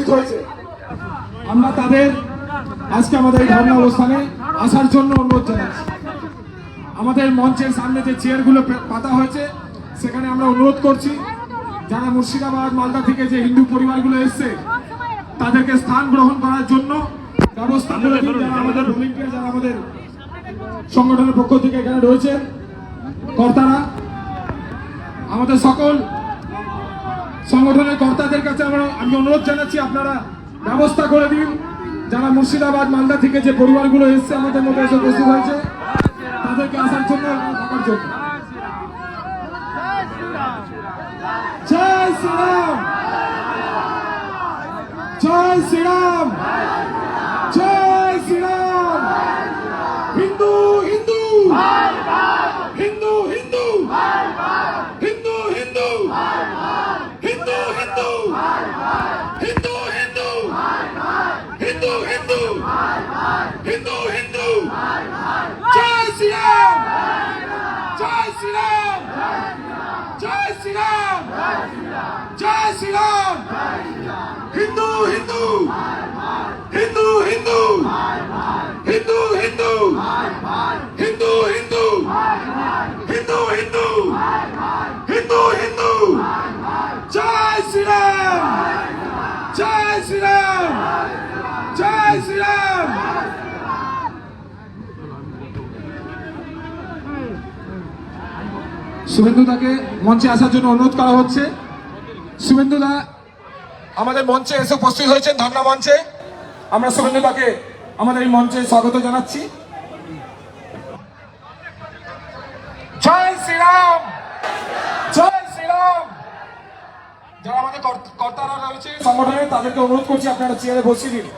উপস্থিত হয়েছে। আমরা তাদের আজকে আমাদের এই ধর্ণা অবস্থানে আসার জন্য অনুরোধ জানাচ্ছি। আমাদের মঞ্চের সামনে যে চেয়ারগুলো পাতা হয়েছে, সেখানে আমরা অনুরোধ করছি, যারা মুর্শিদাবাদ, মালদা থেকে যে হিন্দু পরিবারগুলো এসছে, তাদেরকে স্থান গ্রহণ করার জন্য ব্যবস্থা আমাদের যারা আমাদের সংগঠনের পক্ষ থেকে এখানে রয়েছেন কর্তারা, আমাদের সকল সংগঠনের কর্তাদের কাছে আমরা, আমি অনুরোধ জানাচ্ছি, আপনারা ব্যবস্থা করে দিন। যারা মুর্শিদাবাদ, মালদা থেকে যে পরিবারগুলো এসছে, আমাদের মধ্যে এসে উপস্থিত হয়েছে, তাদেরকে আসার জন্য থাকার জন্য। জয় শ্রীরাম! জয় শ্রীরাম! হিন্দু হিন্দু! জয় শ্রীরাম। হিন্দু হিন্দু। হিন্দু হিন্দু। হিন্দু হিন্দু। হিন্দু হিন্দু। হিন্দু হিন্দু। হিন্দু হিন্দু। জয় শ্রীরাম। জয় শ্রীরাম। জয় শ্রীরাম। শুভেন্দু দাকে মঞ্চে আসার জন্য অনুরোধ করা হচ্ছে। শুভেন্দু দা আমাদের মঞ্চে এসে উপস্থিত হয়েছেন ধর্ণা মঞ্চে। আমরা শুভেন্দু দাকে আমাদের এই মঞ্চে স্বাগত জানাচ্ছি। জয় শ্রীরাম! জয় শ্রীরাম! যারা আমাদের কর্ত- কর্তারা রয়েছে সংগঠনের তাদেরকে অনুরোধ করছি আপনারা চেয়ারে বসিয়ে দিন।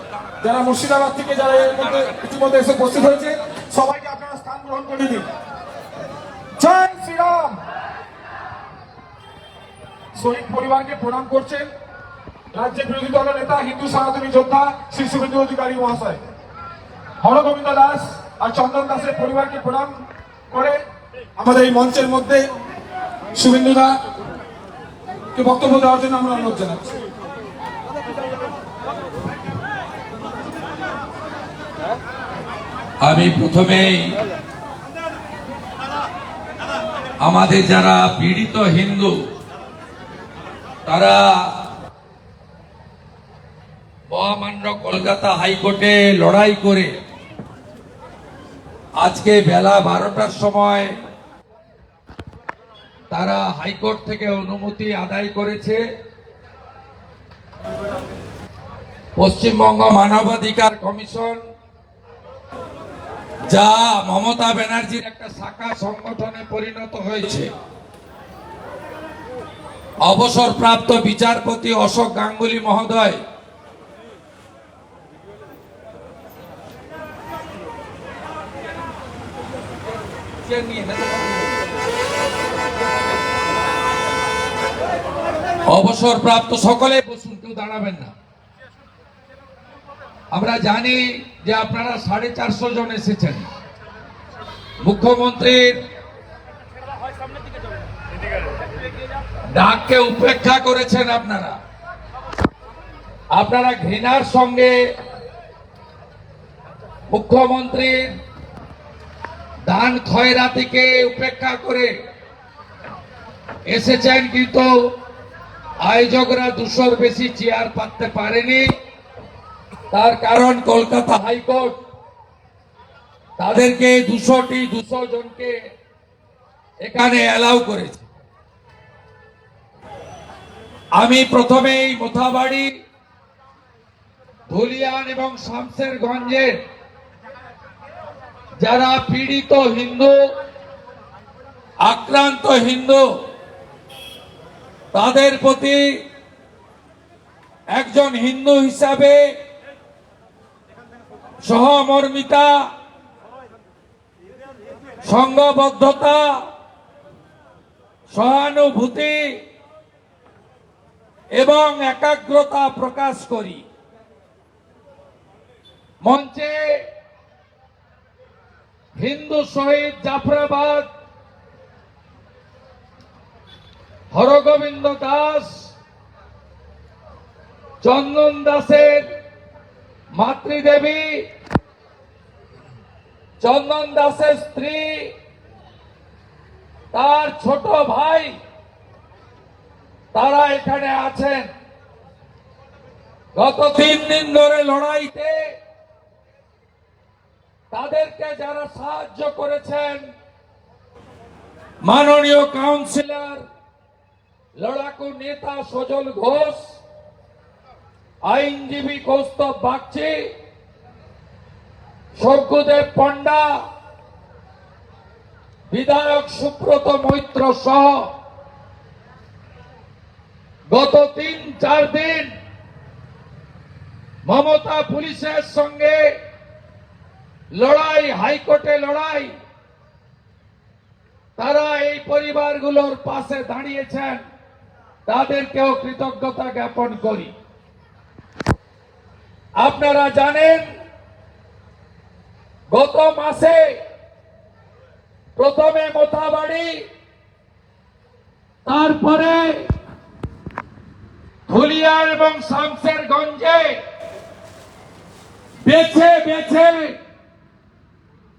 যারা মুর্শিদাবাদ থেকে যারা এর মধ্যে ইতিমধ্যে এসে উপস্থিত হয়েছে সবাইকে আপনারা স্থান গ্রহণ করে দিন। জয় শ্রীরাম! শহীদ পরিবারকে প্রণাম করছেন রাজ্যের বিরোধী দলের নেতা, হিন্দু সনাতনী যোদ্ধা, শ্রী শুভেন্দু অধিকারী মহাশয়। হরগোবিন্দ দাস আর চন্দন দাসের পরিবারকে প্রণাম করে আমাদের এই মঞ্চের মধ্যে শুভেন্দু দা কে বক্তব্য দেওয়ার জন্য আমরা অনুরোধ জানাচ্ছি। আমি প্রথমেই আমাদের যারা পীড়িত হিন্দু তারা মহামান্য কলকাতা হাইকোর্টে লড়াই করে আজকে বেলা বারোটার সময় তারা হাইকোর্ট থেকে অনুমতি আদায় করেছে। পশ্চিমবঙ্গ মানবাধিকার কমিশন, যা মমতা ব্যানার্জির একটা শাখা সংগঠনে পরিণত হয়েছে। অবসরপ্রাপ্ত বিচারপতি অশোক গাঙ্গুলি মহোদয়। অবসরপ্রাপ্ত সকলে বসুন, কেউ দাঁড়াবেন না। আমরা জানি যে আপনারা সাড়ে চারশো জন এসেছেন। মুখ্যমন্ত্রীর ডাককে উপেক্ষা করেছেন আপনারা। আপনারা ঘৃণার সঙ্গে মুখ্যমন্ত্রীর দান খয়রাতিকে উপেক্ষা করে এসেছেন, কিন্তু আয়োজকরা দুশোর বেশি চেয়ার পাততে পারেনি। তার কারণ কলকাতা হাইকোর্ট। তাদেরকে দুশোটি, দুশো জনকে এখানে অ্যালাউ করেছে। আমি প্রথমেই মোথাবাড়ি, ধুলিয়ান এবং শামসেরগঞ্জের যারা পীড়িত হিন্দু, আক্রান্ত হিন্দু, তাদের প্রতি একজন হিন্দু হিসাবে সহমর্মিতা সংঘবদ্ধতা সহানুভূতি এবং একাগ্রতা প্রকাশ করি। মঞ্চে হিন্দু শহীদ জাফরাবাদ, হরগোবিন্দ দাস, চন্দন দাসের মাতৃদেবী, চন্দন দাসের স্ত্রী, তার ছোট ভাই তারা এখানে আছেন। গত তিন দিন ধরে লড়াইতে তাদেরকে যারা সাহায্য করেছেন, মাননীয় কাউন্সিলর, লড়াকু নেতা সজল ঘোষ, আইনজীবী কৌস্তব বাগচি সজ্ঞদেব পণ্ডা, বিধায়ক সুব্রত মৈত্র সহ গত তিন, চার দিন মমতা পুলিশের সঙ্গে লড়াই, হাইকোর্টে লড়াই, তারা এই পরিবারগুলোর পাশে দাঁড়িয়েছেন। তাদেরকেও কৃতজ্ঞতা জ্ঞাপন করি। আপনারা জানেন, গত মাসে প্রথমে মোথাবাড়ি তারপরে ধুলিয়ার এবং শামসেরগঞ্জে বেছে বেছে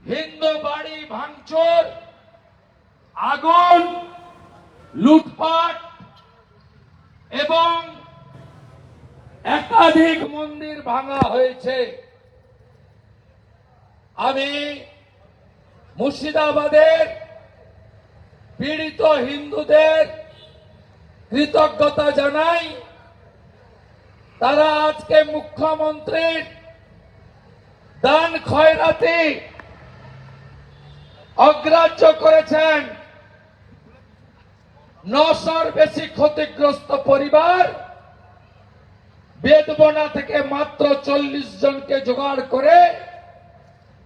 হিন্দু বাড়ি ভাঙচুর, আগুন, লুটপাট এবং একাধিক মন্দির ভাঙা হয়েছে। আমি মুর্শিদাবাদের পীড়িত হিন্দুদের কৃতজ্ঞতা জানাই। তারা আজকে মুখ্যমন্ত্রীর দান খয়রাতি অগ্রাহ্য করেছেন। নশোর বেশি ক্ষতিগ্রস্ত পরিবার বেদবনা থেকে মাত্র চল্লিশ জনকে জোগাড় করে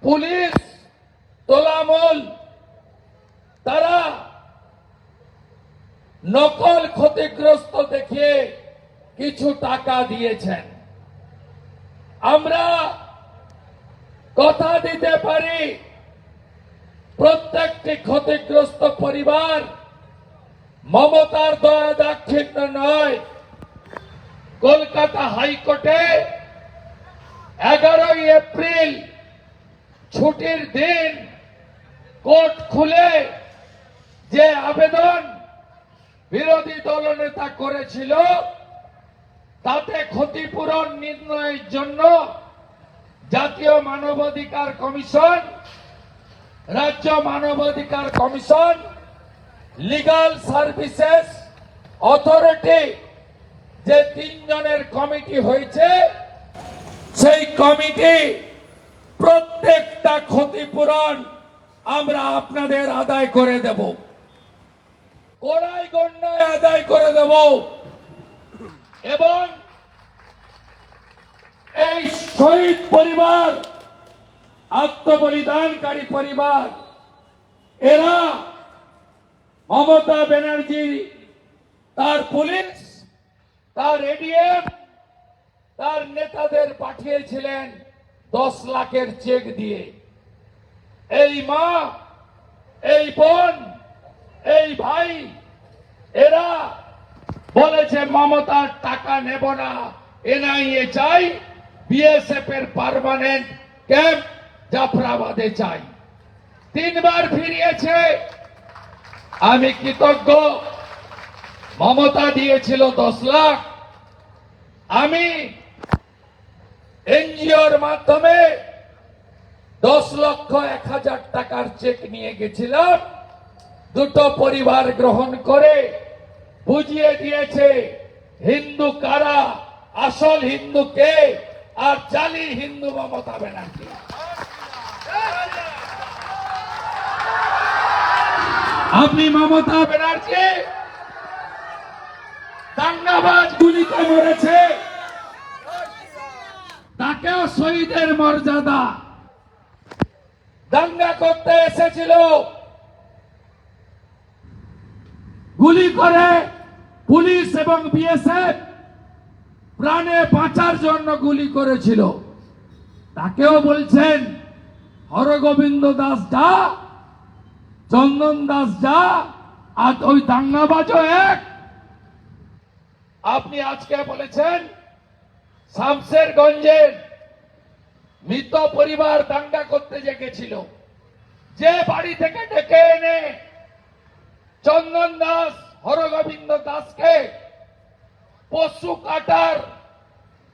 পুলিশ তোলামল। তারা নকল ক্ষতিগ্রস্ত দেখিয়ে কিছু টাকা দিয়েছেন। আমরা কথা দিতে পারি, প্রত্যেকটি ক্ষতিগ্রস্ত পরিবার মমতার দয়া দাক্ষিণ্য নয়। কলকাতা হাইকোর্টে এগারোই এপ্রিল ছুটির দিন কোর্ট খুলে যে আবেদন বিরোধী দলনেতা করেছিল তাতে ক্ষতিপূরণ নির্ণয়ের জন্য জাতীয় মানবাধিকার কমিশন, রাজ্য মানবাধিকার কমিশন লিগাল সার্ভিসেস অথরিটি যে তিনজনের কমিটি হয়েছে, সেই কমিটি প্রত্যেকটা ক্ষতিপূরণ আমরা আপনাদের আদায় করে দেব। কোড়াই গণ্যায় আদায় করে দেব। এবং এই শহীদ পরিবার, আত্মবলিদানকারী পরিবার, এরা মমতা ব্যানার্জি, তার পুলিশ, তার এডিএম তার নেতাদের পাঠিয়েছিলেন দশ লাখের চেক দিয়ে। এই মা, এই বোন, এই ভাই, এরা বলেছে মমতার টাকা নেব না। এনআইএ চাই, বিএসএফ এর পার্মানেন্ট ক্যাম্প জাফরাবাদে চাই। তিনবার ফিরিয়েছে। আমি কৃতজ্ঞ। মমতা দিয়েছিল দশ লাখ। আমি এনজিওর মাধ্যমে দশ লক্ষ এক হাজার টাকার চেক নিয়ে গেছিলাম। দুটো পরিবার গ্রহণ করে বুঝিয়ে দিয়েছে, হিন্দু কারা, আসল হিন্দু কে, আর জালি হিন্দু মমতা ব্যানার্জি। আপনি মমতা ব্যানার্জি, দাঙ্গাবাজ গুলিতে মরেছে। তাকেও শহীদের মর্যাদা। দাঙ্গা করতে এসেছিল। গুলি করে পুলিশ এবং বিএসএফ প্রাণে বাঁচার জন্য গুলি করেছিল। তাকেও বলছেন, হরগোবিন্দ দাস যা, চন্দন দাস যা, আর ওই দাঙ্গাবাজও এক। আপনি আজকে বলেছেন শামসেরগঞ্জের মৃত পরিবার দাঙ্গা করতে যে গেছিল যে বাড়ি থেকে ডেকে এনে চন্দন দাস হরগোবিন্দ দাসকে পশু কাটার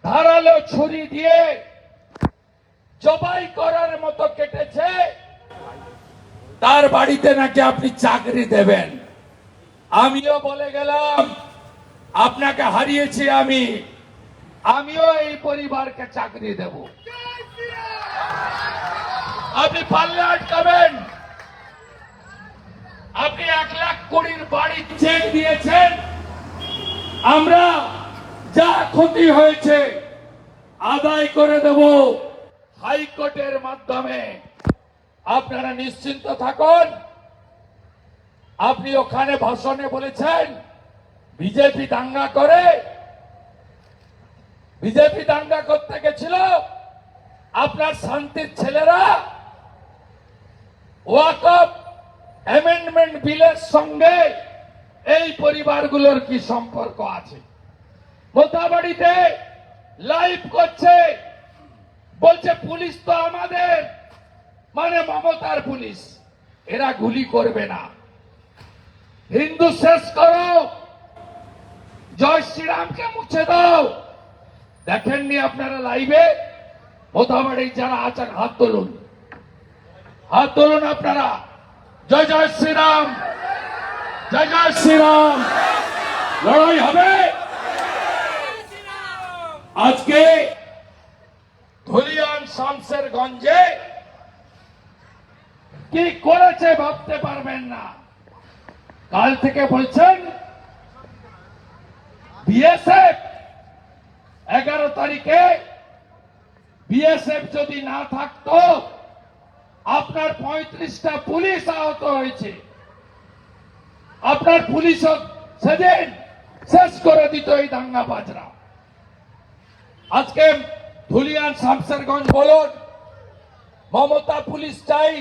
ধারালো ছুরি দিয়ে জবাই করার মতো কেটেছে। তার বাড়িতে নাকি আপনি চাকরি দেবেন। আমিও বলে গেলাম, আপনাকে হারিয়েছি আমি। আমিও এই পরিবারকে চাকরি দেব। আপনি পারলে আটকাবেন। আপনি এক লাখ কোটির বাড়ি চেক দিয়েছেন। আমরা যা ক্ষতি হয়েছে আদায় করে দেব। হাইকোর্টের মাধ্যমে আপনারা নিশ্চিন্ত থাকুন। আপনি ওখানে ভাষণে বলেছেন বিজেপি দাঙ্গা করে। বিজেপি দাঙ্গা করতে গেছিল আপনার শান্তির ছেলেরা। ওয়াকফ অ্যামেন্ডমেন্ট বিলের সঙ্গে এই পরিবারগুলোর কি সম্পর্ক আছে? মোতাবাড়িতে লাইভ করছে। বলছে, পুলিশ তো আমাদের। মানে মমতার পুলিশ। এরা গুলি করবে না। হিন্দু শেষ করো। জয় শ্রীরামকে মুছে দাও। দেখেননি আপনারা লাইভে মোতাবাড়ি যারা আছেন, হাত তুলুন। হাত তুলুন আপনারা। জয় জয় শ্রীরাম, জয় জয় শ্রীরাম। লড়াই হবে। আজকে ধুলিয়ান শামসের গঞ্জে কি করেছে ভাবতে পারবেন না। কাল থেকে বলছেন, বিএসএফ এগারো তারিখে বিএসএফ যদি না থাকতো আপনার পঁয়ত্রিশটা পুলিশ আহত হয়েছে। আপনার পুলিশ সেদিন শেষ করে দিত এই দাঙ্গা বাজরা আজকে ধুলিয়ান শামসেরগঞ্জ বলুন, মমতা পুলিশ চাই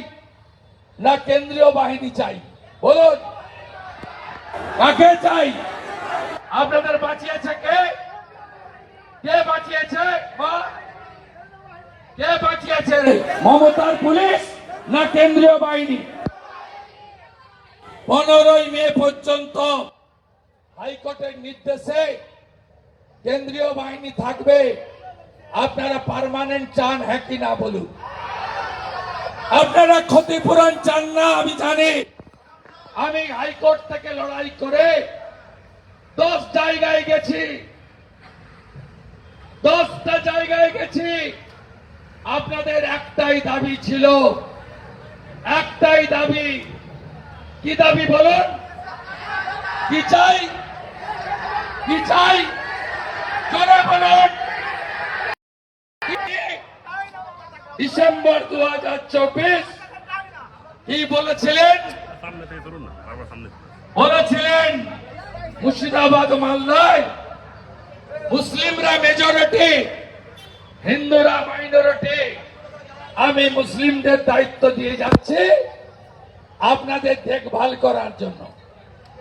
না কেন্দ্রীয় বাহিনী চাই? বলুন, কাকে চাই? আপনাদের বাঁচিয়েছে কে? কে বাঁচিয়েছে? মা কে বাঁচিয়েছে মমতার পুলিশ না কেন্দ্রীয় বাহিনী? পনেরোই মে পর্যন্ত হাইকোর্টের নির্দেশে কেন্দ্রীয় বাহিনী থাকবে। আপনারা পার্মানেন্ট চান হ্যাঁ কি না বলুন? আপনারা ক্ষতিপূরণ চান না আমি জানি। আমি হাইকোর্ট থেকে লড়াই করে দশ জায়গায় গেছি। দশটা জায়গায় গেছি। আপনাদের একটাই দাবি ছিল। একটাই দাবি। কি দাবি বলুন? কি চাই? কি চাই? বলুন। ডিসেম্বর দু হাজার চব্বিশ, কি বলেছিলেন। বলেছিলেন, মুর্শিদাবাদ মালদায় মুসলিমরা মেজরিটি হিন্দুরা মাইনরিটি আমি মুসলিমদের দায়িত্ব দিয়ে যাচ্ছি আপনাদের দেখভাল করার জন্য।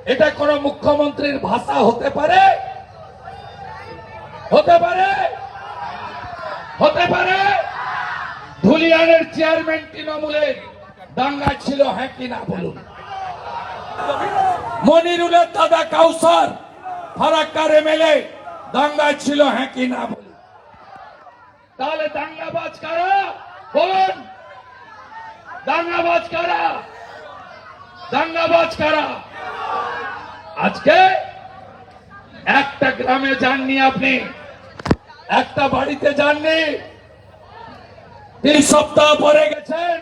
এটা কোন মুখ্যমন্ত্রীর ভাষা হতে পারে? হতে পারে? হতে পারে? ধুলিয়ানের চেয়ারম্যান তৃণমূলের দাঙ্গা ছিল হ্যাঁ কিনা বলুন। মনিরুলের দাদা কাউসার, ফারাক্কার এমএলএ, দাঙ্গা ছিল হ্যাঁ কি না বলুন। তাহলে দাঙ্গাবাজ কারা? বলুন, দাঙ্গাবাজ কারা? দাঙ্গাবাজ কারা? আজকে একটা গ্রামে যাননি আপনি, একটা বাড়িতে যাননি। তিন সপ্তাহ পরে গেছেন,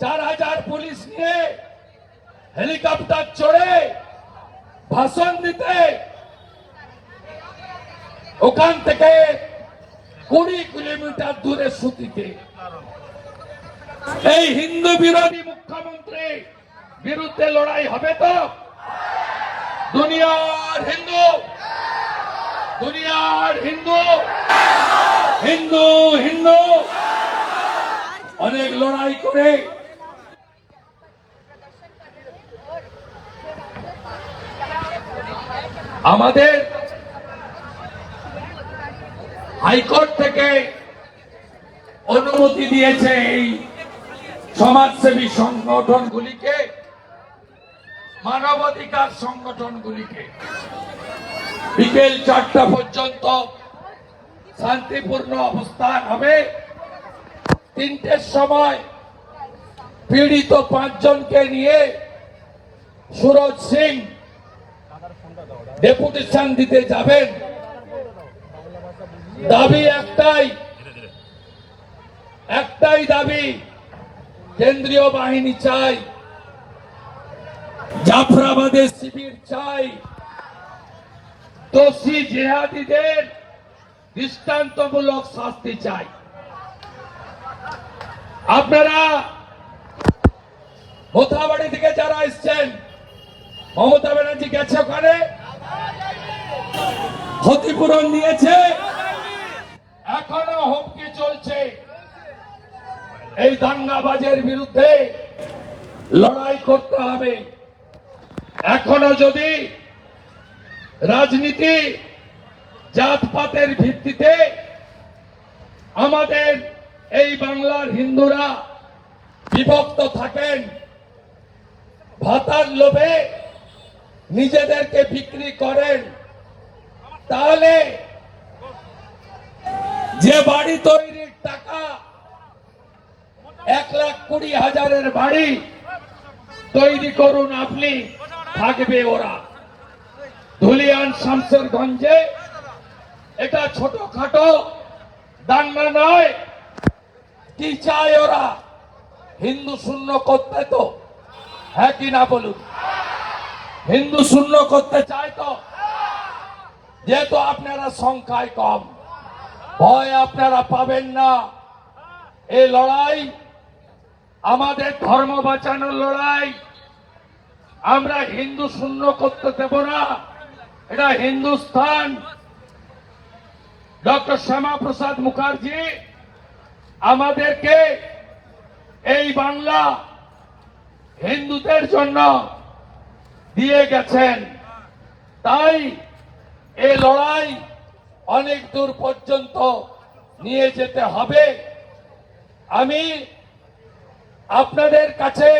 চার হাজার পুলিশ নিয়ে হেলিকপ্টার চড়ে ভাষণ দিতে ওখান থেকে কুড়ি কিলোমিটার দূরে সুতিতে। এই হিন্দু বিরোধী মুখ্যমন্ত্রী বিরুদ্ধে লড়াই হবে তো? দুনিয়ার হিন্দু দুনিয়ার হিন্দু হিন্দু হিন্দু, অনেক লড়াই করে। আমাদের হাইকোর্ট থেকে অনুমতি দিয়েছে এই সমাজসেবী সংগঠনগুলিকে, মানবাধিকার সংগঠনগুলিকে। বিকেল চারটা পর্যন্ত শান্তিপূর্ণ অবস্থান হবে। তিনটের সময় পীড়িত পাঁচজনকে নিয়ে সুরজ সিং ডেপুটেশন দিতে যাবেন। দাবি একটাই। একটাই দাবি, কেন্দ্রীয় বাহিনী চাই। জাফরাবাদের শিবির চাই। দোষী জেহাদিদের দৃষ্টান্তমূলক শাস্তি চাই। আপনারা মোথাবাড়ি থেকে যারা এসছেন, মমতা ব্যানার্জি গেছে ওখানে? ক্ষতিপূরণ দিয়েছে এখনও হুমকি চলছে। এই দাঙ্গাবাজের বিরুদ্ধে লড়াই করতে হবে। এখনও যদি রাজনীতি জাতপাতের ভিত্তিতে আমাদের এই বাংলার হিন্দুরা বিভক্ত থাকেন, ভাতার লোভে নিজেদেরকে বিক্রি করেন, তাহলে যে বাড়ি তৈরির টাকা এক লাখ কুড়ি হাজারের বাড়ি তৈরি করুন আপনি, থাকবে ওরা। ধুলিয়ান শামসেরগঞ্জে এটা ছোটখাটো, দাঙ্গা নয়, কি চায় ওরা? হিন্দু শূন্য করতে তো হ্যাঁ কি না বলুন? হিন্দু শূন্য করতে চায় তো? যেহেতু আপনারা সংখ্যায় কম। ভয় আপনারা পাবেন না। এই লড়াই, আমাদের ধর্ম বাঁচানোর লড়াই, আমরা হিন্দু শূন্য করতে দেব না। এটা হিন্দুস্থান। ডক্টর শ্যামা প্রসাদ মুখার্জি আমাদেরকে এই বাংলা হিন্দুদের জন্য দিয়ে গেছেন। তাই এই লড়াই অনেক দূর পর্যন্ত নিয়ে যেতে হবে। আমি আপনাদের কাছে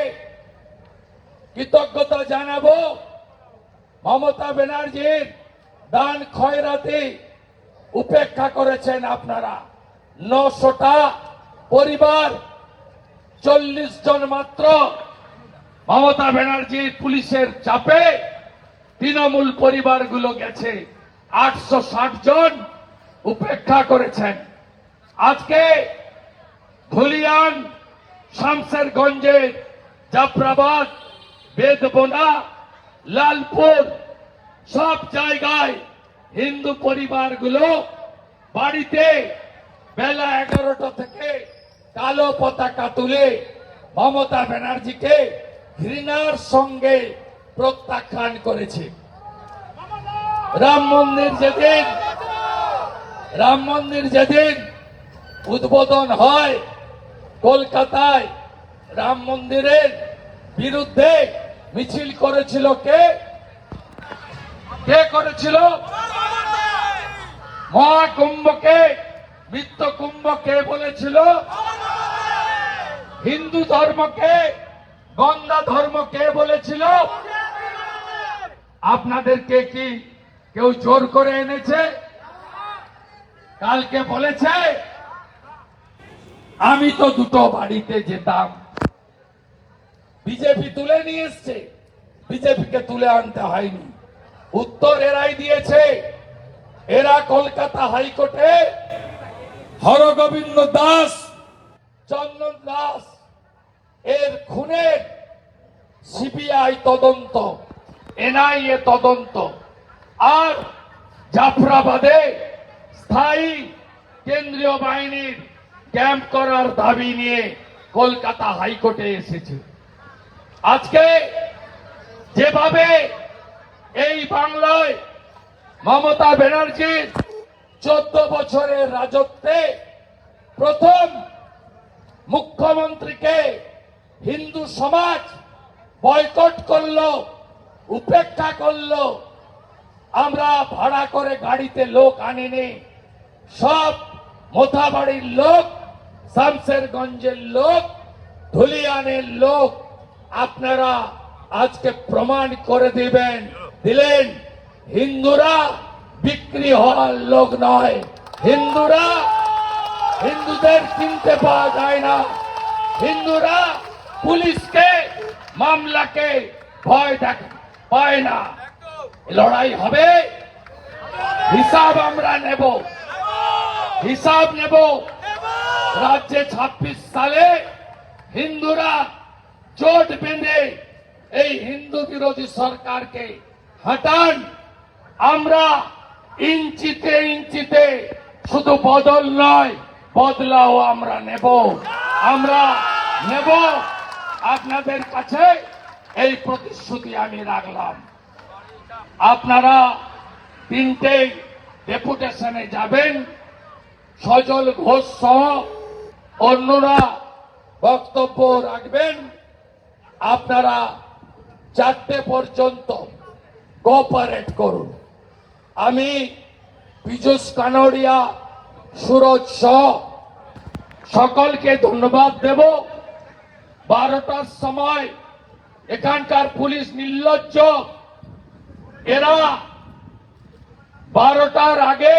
কৃতজ্ঞতা জানাব। মমতা ব্যানার্জির দান খয়রাতি উপেক্ষা করেছেন আপনারা। নশোটা পরিবার, চল্লিশ জন মাত্র মমতা ব্যানার্জির পুলিশের চাপে তৃণমূল পরিবারগুলো গেছে। আটশো ষাট জন উপেক্ষা করেছেন। আজকে ধুলিয়ান শামসেরগঞ্জের জাফরাবাদ, বেদবোনা, লালপুর সব জায়গায় হিন্দু পরিবারগুলো বাড়িতে বেলা এগারোটা থেকে কালো পতাকা তুলে মমতা ব্যানার্জিকে ঘৃণার সঙ্গে প্রত্যাখ্যান করেছে। রাম মন্দির যেদিন, রাম মন্দির যেদিন উদ্বোধন হয়, কলকাতায় রাম মন্দিরের বিরুদ্ধে মিছিল করেছিল কে? কে করেছিল? মহাকুম্ভকে মিত্র কুম্ভ কে বলেছিল। হিন্দু ধর্মকে, গঙ্গা ধর্ম কে বলেছিল। আপনাদেরকে কি কেউ জোর করে এনেছে? কালকে বলেছে, আমি তো দুটো বাড়িতে যেতাম। বিজেপি তুলে নিয়ে এসছে। বিজেপিকে তুলে আনতে হয়নি। উত্তর এরাই দিয়েছে। এরা কলকাতা হাইকোর্টে হরগোবিন্দ দাস, চন্দন দাস, এর খুনের সিবিআই তদন্ত, এনআইএ তদন্ত। আর জাফরাবাদে স্থায়ী কেন্দ্রীয় বাহিনীর ক্যাম্প করার দাবি নিয়ে কলকাতা হাইকোর্টে এসেছে। আজকে যেভাবে এই বাংলায় মমতা ব্যানার্জির চোদ্দ বছরের রাজত্বে প্রথম মুখ্যমন্ত্রীকে হিন্দু সমাজ বয়কট করল, উপেক্ষা করল আমরা ভাড়া করে গাড়িতে লোক আনিনি। সব মোথাবাড়ির লোক শামসেরগঞ্জের লোক, ধুলিয়ানের লোক, আপনারা আজকে প্রমাণ করে দিবেন, দিলেন, হিন্দুরা বিক্রি হওয়ার লোক নয়। হিন্দুরা হিন্দুদের চিনতে পাওয়া যায় না। হিন্দুরা পুলিশকে, মামলাকে ভয় দেখ, পায় না। লড়াই হবে। হিসাব আমরা নেব। হিসাব নেব। রাজ্যে ছাব্বিশ সালে হিন্দুরা জোট বেঁধে এই হিন্দু বিরোধী সরকারকে হটান। আমরা ইঞ্চিতে ইঞ্চিতে শুধু বদল নয়, বদলাও আমরা নেব। আমরা নেব। আপনাদের কাছে এই প্রতিশ্রুতি আমি রাখলাম। আপনারা তিনটে ডেপুটেশনে যাবেন। সজল ঘোষ সহ অন্যরা বক্তব্য রাখবেন। আপনারা চারটে পর্যন্ত কোঅপারেট করুন। আমি পীযুষ কানোরিয়া সুরজ সহ সকলকে ধন্যবাদ দেব। বারোটার সময় এখানকার পুলিশ নির্লজ্জ এরা বারোটার আগে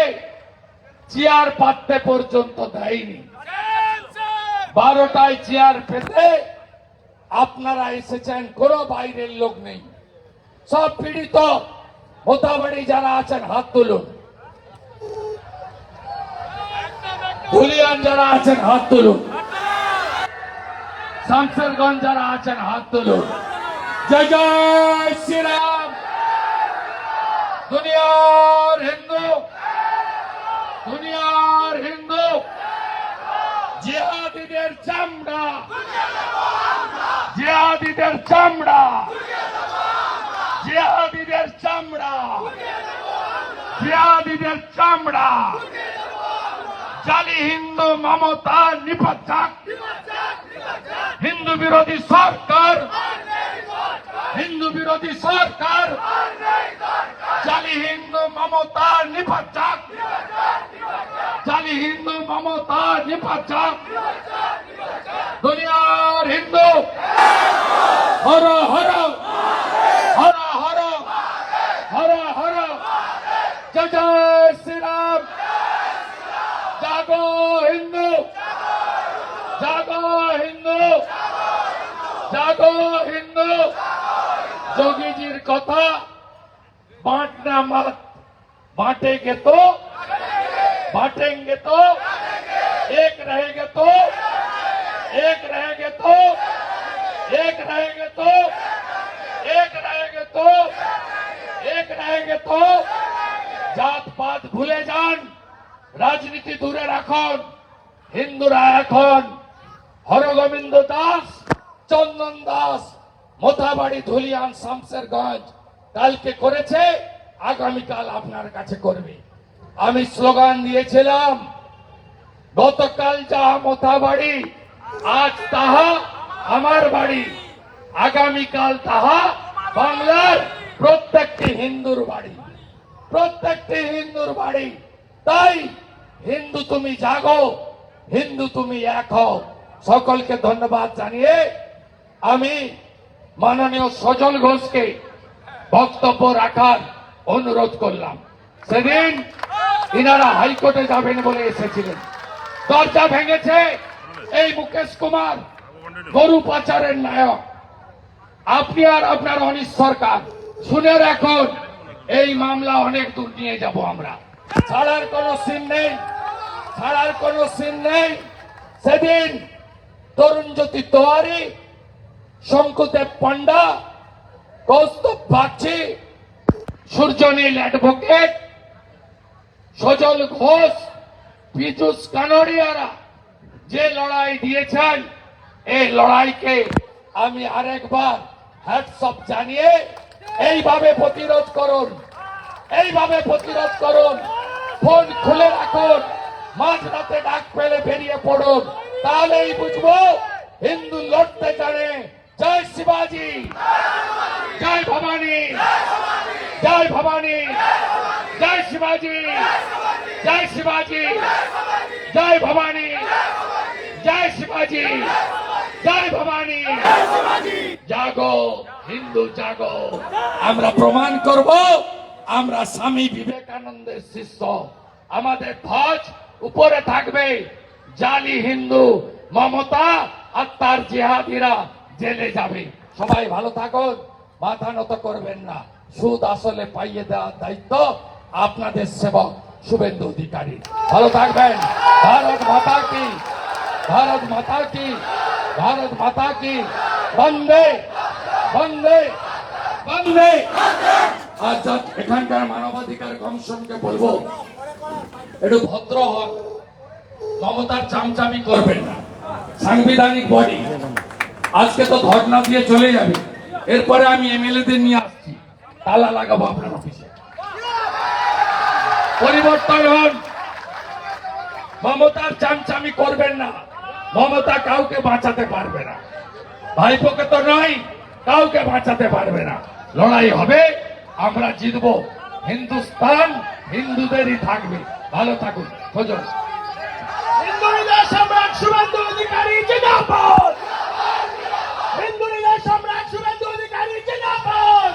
চেয়ার পাততে পর্যন্ত দেয়নি। বারোটায় চেয়ার পেতে আপনারা এসেছেন, কোনো বাইরের লোক নেই। সব পীড়িত, মোতাবাড়ি যারা আছেন, হাত তুলুন। ধুলিয়ান যারা আছেন, হাত তুলুন। শামসেরগঞ্জ যারা আছেন, হাত তুলুন। জয় জয় শ্রীরাম দুনিয়ার হিন্দু। দুনিয়ার হিন্দু। জিহাদিদের চামড়া। জিহাদিদের চামড়া। জিহাদিদের চামড়া। জিহাদিদের চামড়া। জালি হিন্দু মমতা নিপাচাক। হিন্দু বিরোধী সরকার। হিন্দু বিরোধী সরকার। জালি হিন্দু মমতা নিপাচাক জালি হিন্দু মমতা নিপাচাক দুনিয়ার হিন্দু। হর হর। হর হর। হর হর। জয় জয় শ্রীরাম। জাগো হিন্দু। জাগো হিন্দু। জাগো হিন্দু। যোগীজির কথা बांटना मत बांटेंगे तो बांटेंगे तो एक रहेंगे तो एक रहेंगे तो एक रहेंगे तो एक रहेंगे तो एक रहेंगे तो জাত পাত ভুলে যান রাজনীতি দূরে রাখুন হিন্দুরা এখন হরগোবিন্দ দাস চন্দন দাস মোথাবাড়ি ধুলিয়ান শামসেরগঞ্জ কালকে করেছে, আগামীকাল আপনার কাছে করবে। আমি স্লোগান দিয়েছিলাম, গতকাল যাহা মোথা বাড়ি, আজ তাহা আমার বাড়ি। আগামীকাল তাহা বাংলার প্রত্যেকটি হিন্দুর বাড়ি। প্রত্যেকটি হিন্দুর বাড়ি। তাই হিন্দু তুমি জাগো, হিন্দু তুমি এক হও। সকলকে ধন্যবাদ জানিয়ে আমি মাননীয় সজল ঘোষকে বক্তব্য রাখার অনুরোধ করলাম। সেদিন ইনারা হাইকোর্টে যাবেন বলে এসেছিলেন। দরজা ভেঙেছে এই মুকেশ কুমার, গরু পাচারের নায়ক। আপনি আর আপনার অনিশ সরকার, শুনে রাখুন, এই মামলা অনেক দূর নিয়ে যাব আমরা। ছাড়ার কোনো সিন নেই, ছাড়ার কোনো সিন নেই। সেদিন তরুণ জ্যোতি তোয়ারি শঙ্কুদেব পণ্ডা কৌস্তব বাগচি সূর্যনীল অ্যাডভোকেট সজল ঘোষ, পীযুষ কানোরিয়ারা যে লড়াই দিয়েছেন, এই লড়াইকে আমি আরেকবার হ্যাটসঅপ জানিয়ে এইভাবে প্রতিরোধ করুন, এইভাবে প্রতিরোধ করুন, ফোন খুলে রাখুন মাঝরাতে ডাক পেলে বেরিয়ে পড়ুন, তাহলেই বুঝব হিন্দু লড়তে জানে জয় শিবাজি। জয় ভবানী। জয় ভবানী। জয় শিবাজি। জয় শিবাজি। জয় ভবানী। জয় শিবাজি। জয় ভবানী। জাগো, হিন্দু জাগো। আমরা প্রমাণ করব, আমরা স্বামী বিবেকানন্দের শিষ্য। আমাদের ধ্বজ উপরে থাকবে, জালি হিন্দু, মমতা আর তার জিহাদিরা। জেলে যাবে। সবাই ভালো থাকুন, মাথা নত করবেন না। সুদ আসলে পাইয়ে দেওয়ার দায়িত্ব আপনাদের সেবক শুভেন্দু অধিকারী। ভালো থাকবেন। ভারত মাতা কি? ভারত মাতা কি? ভারত মাতা কি? বন্দে বন্দে বন্দে! আর এখানকার মানবাধিকার কমিশনকে বলব, একটু ভদ্র হন। মমতার চামচামি করবেন না। সাংবিধানিক বডি আজকে তো ধর্ণা দিয়ে চলে যাবে। এরপরে আমি এমএলএদের নিয়ে আসছি। তালা লাগাবো আপনার অফিসে। পরিবর্তন হন। মমতার চামচামি করবেন না। মমতা কাউকে বাঁচাতে পারবে না। ভাইপোকে তো নয়, কাউকে বাঁচাতে পারবে না। লড়াই হবে, আমরা জিতব। হিন্দুস্তান হিন্দুদেরই থাকবে। ভালো থাকুন। খোঁজন হিন্দু সম্রাট শুভেন্দু অধিকারী, জিন্দাবাদ হিন্দু হৃদয় সম্রাট শুভেন্দু অধিকারী জিন্দাবাদ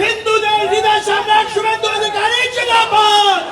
হিন্দুদের হৃদয় সম্রাট শুভেন্দু অধিকারী জিন্দাবাদ